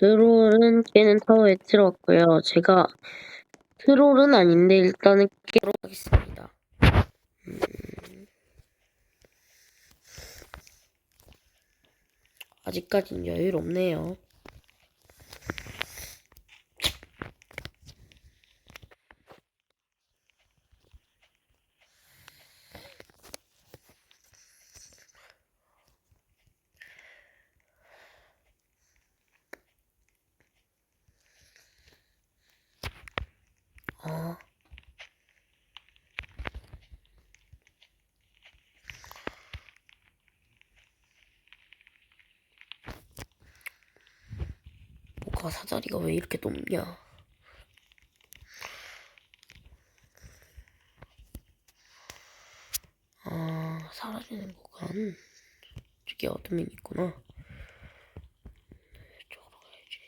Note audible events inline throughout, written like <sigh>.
트롤은 깨는 타워에 들어왔고요. 제가 트롤은 아닌데 일단은 깨도록 하겠습니다. 음. 아직까진 여유롭네요. 아. 뭐가 사다리가 왜 이렇게 높냐? 아, 사라지는 구간. 저기 어둠이 있구나. 이쪽으로 가야지.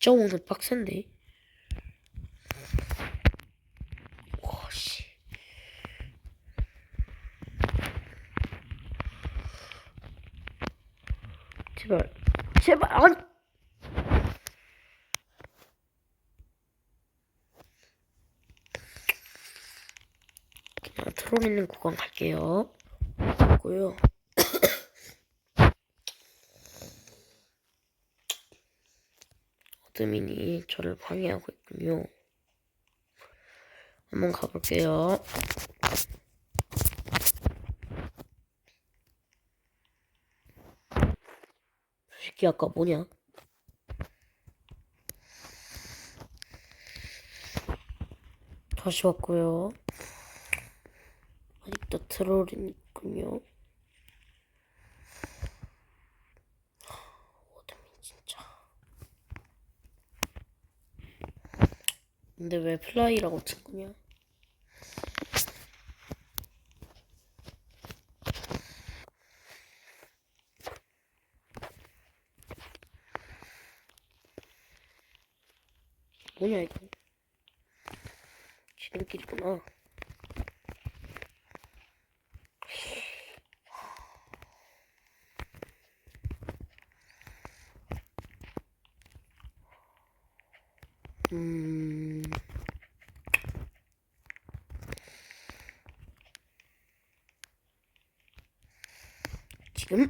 10.5는 빡센데. 와, 씨. 제발, 제발, 아니! 그냥 트롤 있는 구간 갈게요. 고요. 어드민이 저를 방해하고 있군요. 한번 가볼게요. 저 새끼 아까 뭐냐? 다시 왔고요. 아직도 트롤이 있군요. 어둠이 진짜. 근데 왜 플라이라고 친구냐? 뭐냐 이거? 지름길이구나. 음. 지금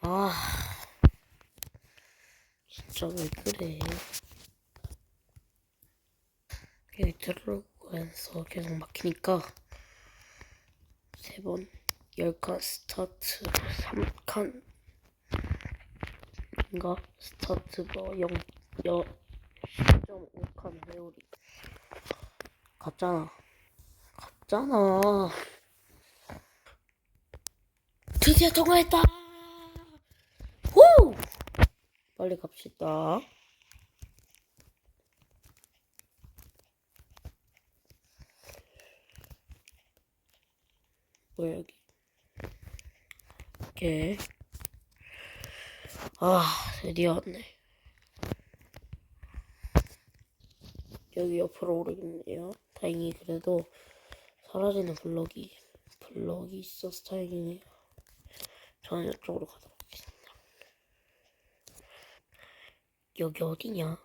아 진짜 왜 그래? 여기 들어가서 계속 막히니까 세 번, 열칸 스타트, 3칸. 인가? 스타트 뭐 0, 0, 10.5칸 회오리. 갔잖아. 갔잖아. 드디어 통과했다! 후! 빨리 갑시다. 뭐야 여기 오케이 아 드디어 왔네. 여기 옆으로 오르겠네요. 다행히 그래도 사라지는 블럭이 블럭이 있어서 다행이네요. 저는 이쪽으로 가도록 하겠습니다. 여기 어디냐?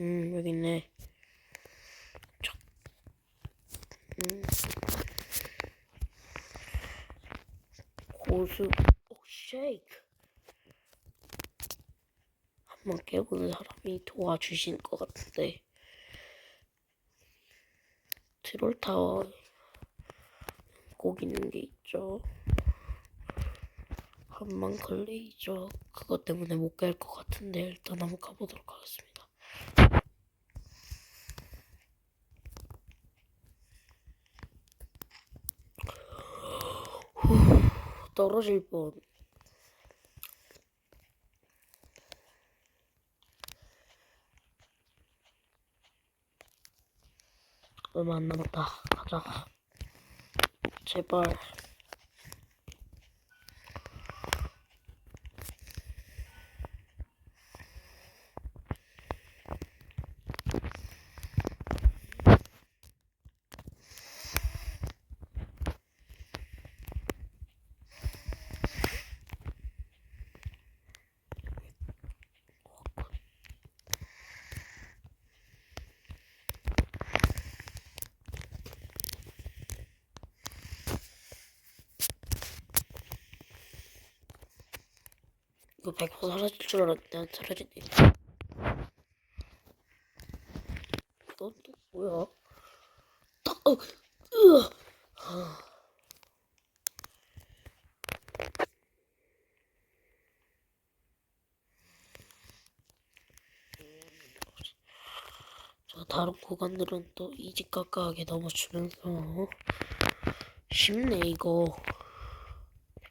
음 여기 있네 촥. 음. 고수 오 쉐이크. 한번 깨보는 사람이 도와주신 것 같은데. 트롤타워. 꼭 있는 게 있죠. 한만 걸레이죠. 그것 때문에 못 갈 것 같은데 일단 한번 가보도록 하겠습니다 떨어질 뻔. 얼마 안 남았다. 가자. 제발. 이거 100% 사라질 줄 알았는데 안 사라지네. 이건 또 뭐야? 딱, 어, 으아. 자, 다른 구간들은 또 이직가까하게 넘어주면서 쉽네 이거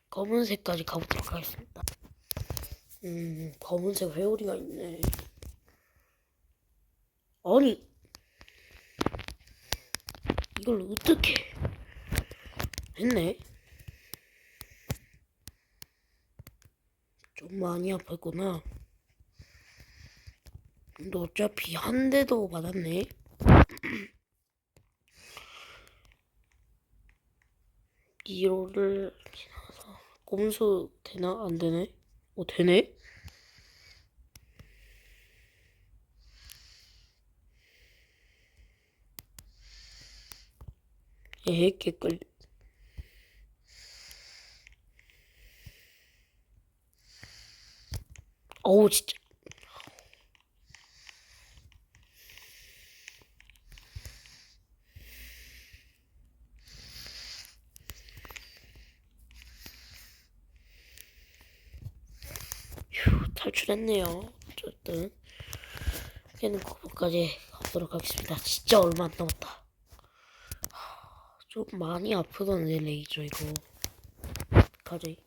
검은색까지 가보도록 하겠습니다. 음, 검은색 회오리가 있네. 아니, 이걸 어떻게 했네? 좀 많이 아팠구나. 근데 어차피 한 대도 맞았네. <clears throat> 이로를 지나서 꼼수 되나 안 되네? 어 되네? 에 개끌 어우 진짜 탈출했네요. 어쨌든 깨는 거부까지 가도록 하겠습니다. 진짜 얼마 안 남았다. 하, 좀 많이 아프던데 레이저 이거. 가지.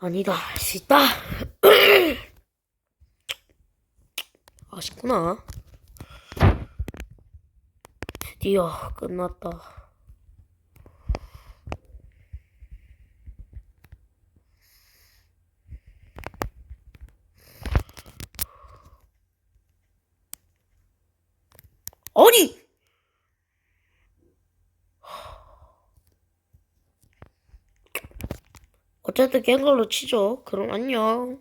아니다 할 수 있다. <clears throat> 아쉽구나. 드디어 끝났다 아니 어쨌든 깬 걸로 치죠. 그럼 안녕